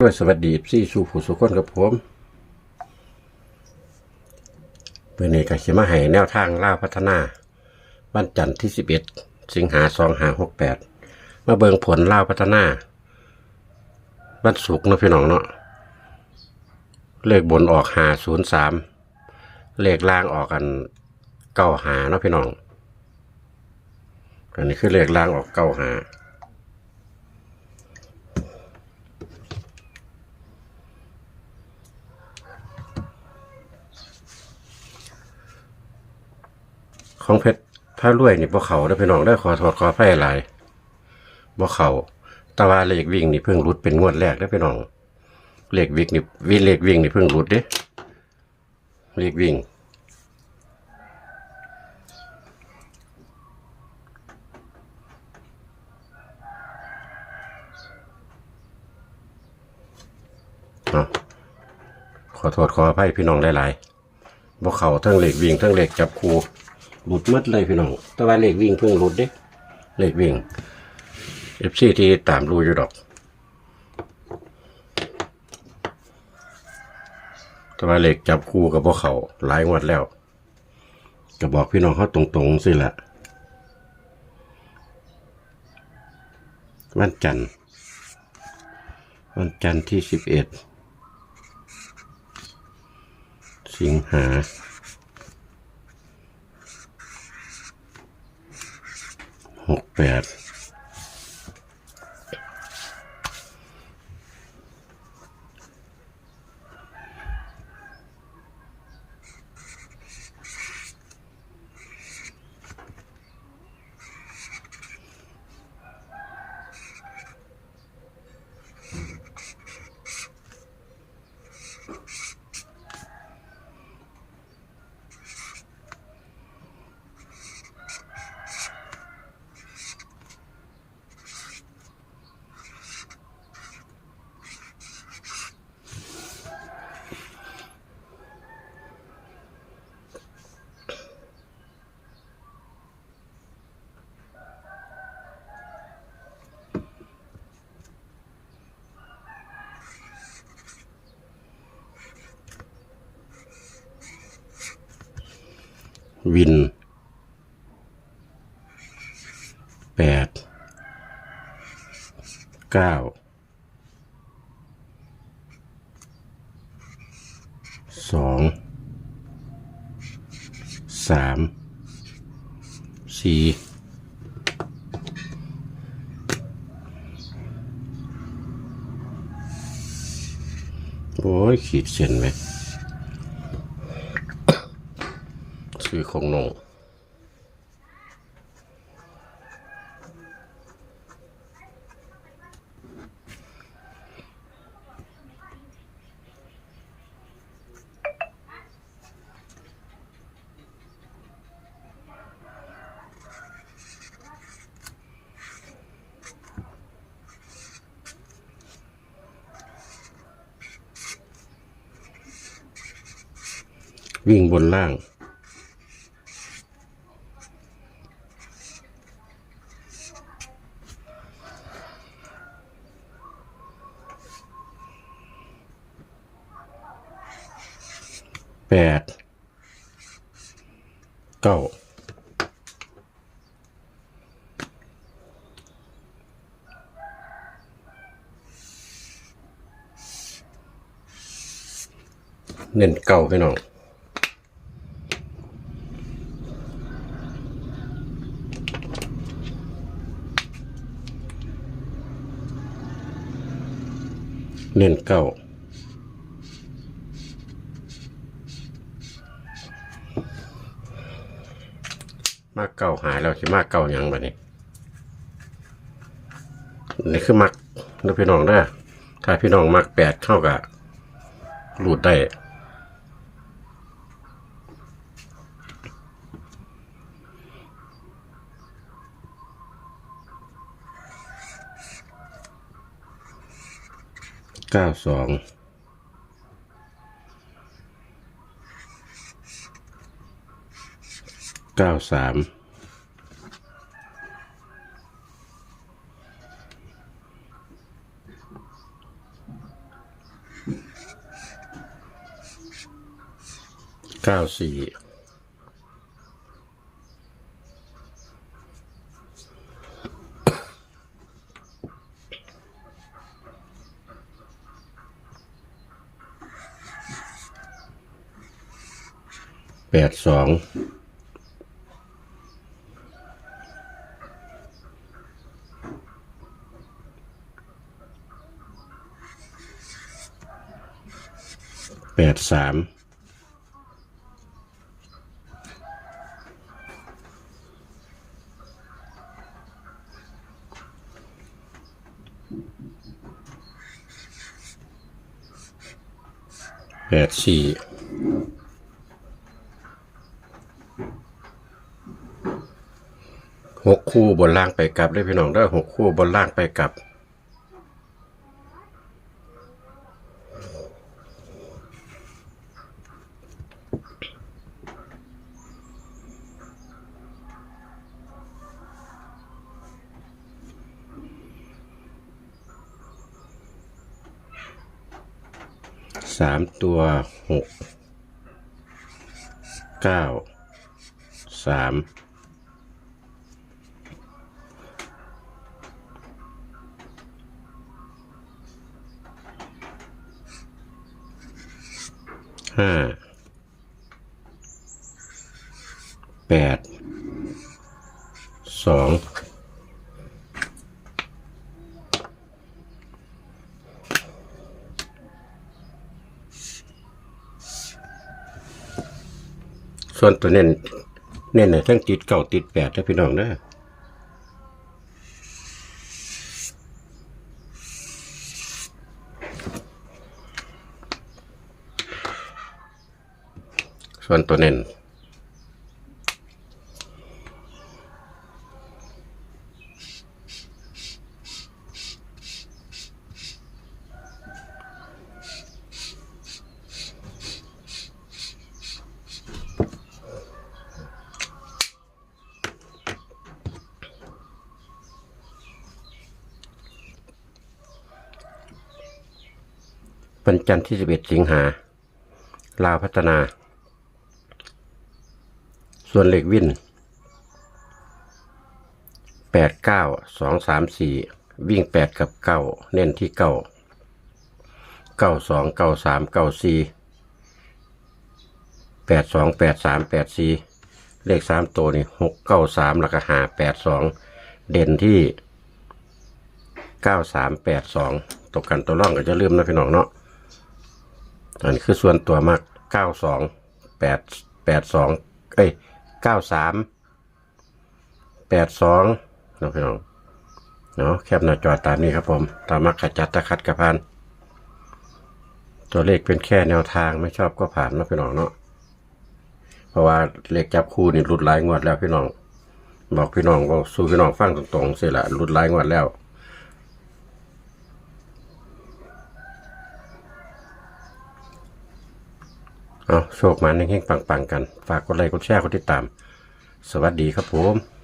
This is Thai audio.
ด้วยสวัสดีซี่สู่ผู้สุขคนกับผมเมื่อนี้ก็เขียมาให้แนวทางล่าพัฒนา วันจันทร์ที่ 11 สิงหา2568มาเบิงผลล่าพัฒนาวันศุกร์เนาะพี่น้องเนาะเลขบนออก503เลขล่างออกกันเก้าหาเนาะพี่น้องอันนี้คือเลขล่างออกเก้าหา ของเพชรผ้ารวยนี่บ่เขาได้อพี่น้องได้อขอโทษขออภัยหลายบ่เขาแต่ว่าเลขวิ่งนี่เพิ่งรุดเป็นงวดแรกได้อพี่น้อง เลขวิ่งนี่วิเลขวิ่งนี่เพิ่งรุดเด้ เลขวิ่งเอาขอโทษขออภัยพี่น้องหลายๆบ่เขาทั้งเหล็กวิ่งทั้งเหล็กจับคู หลุดหมดเลยพี่น้องแต่ว่าเหล็กวิ่งเพิ่งหลุดเด้เหล็กวิ่งเอฟซีที่ตามรูอยู่ดอก แต่ว่าเหล็กจับคู่กับพวกเขาหลายงวดแล้วก็บอกพี่น้องเขาตรงๆสิละวันจันทร์วันจันทร์ที่สิบเอ็ดสิงหาหก แปด วินแปดเก้าสองสามสี่โอ้ยขีดเส้นไหม ชื่อของน้องวิ่งบนล่าง แปดเก้าเน้นเก้าพี่น้องเน้นเก้า มากเก่าหายแล้วสิมากเก่ายังบัดนี้นี่คือมักนะพี่น้องเด้อถ้าพี่น้องมักแปดเข้ากับหลุดได้เก้าสอง เก้าสามเก้าสี่แปดสอง ปดสามแปดสี่หกคู่บนล่างไปกลับได้พี่น้องได้หกคู่บนล่างไปกลับ สามตัวหกเก้าสามห้าแปดสอง ส่วนตัวเน้นเน้นเน่ทั้งติดเก่าติดแปดนะพี่น้องเด้อส่วนตัวเน้นันจันทร์ที่สิบเอ็ดสิงหา ลาวพัฒนา ส่วนเหล็กวิ่นแปดเก้าสองสามสี่วิ่งแปดกับเก้าเน้นที่เก้าเก้าสองเก้าสามเก้าสี่แปดสองแปดสามแปดสี่เลขสามตัวนี่หกเก้าสามแล้วก็หาแปดสองเด่นที่เก้าสามแปดสองตกกันตัวร่องก็จะลืมนะพี่น้องเนาะ อันนี้คือส่วนตัวมากเก้าสองแปดแปดสองเอ้ยเก้าสามแปดสองนะพี่น้องเนาะแคบหน้าจอตามนี้ครับผม ตามมักขจัดตะคัดกระพันตัวเลขเป็นแค่แนวทางไม่ชอบก็ผ่านนะพี่น้องเนาะเพราะว่าเลขจับคู่นี่รุดหลายงวดแล้วพี่น้อง บอกพี่น้องว่าสู้พี่น้องฟังตรงๆเสิละรุดหลายงวดแล้ว เอาโชคมาเฮงๆปังๆกัน ฝากกดไลค์กดแชร์กดติดตาม สวัสดีครับผม